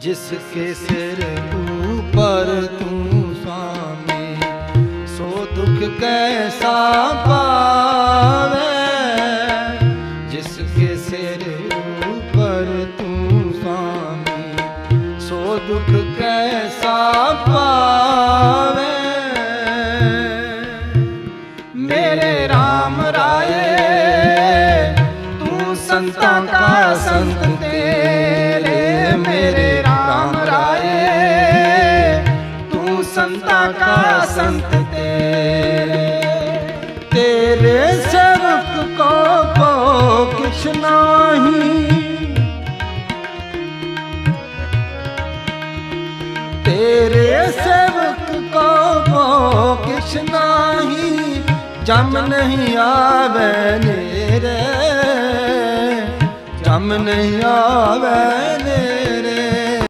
ਜਿਸ ਕੇ ਸਿਰ ਉਪਰ ਤੂੰ ਸੁਆਮੀ ਸੋ ਦੁਖ ਕੈਸਾ ਪਾਵੇ ਜਿਸ ਕੇ ਸਿਰ ਉਪਰ ਤੂੰ ਸੁਆਮੀ ਸੋ ਦੁਖ ਕੈਸਾ ਪਾਵੇ ਮੇਰੇ RAM ਰਾਏ ਤੂੰ ਸੰਤਾਂ ਕਾ ਤੂੰ ਸੰਤਾਂ ਕਾ ਸੰਤ ਤੇਰੇ। ਤੇਰੇ ਸੇਵਕ ਕੋ ਕੋ ਕਿਛ ਨਾਹੀ। ਤੇਰੇ ਸੇਵਕ ਕੋ ਕੋ ਕਿਛ ਨਾਹੀ, ਜਮ ਨਹੀਂ ਆਵੇ ਨੇਰੇ। ਜਮ ਨਹੀਂ ਆਵੇ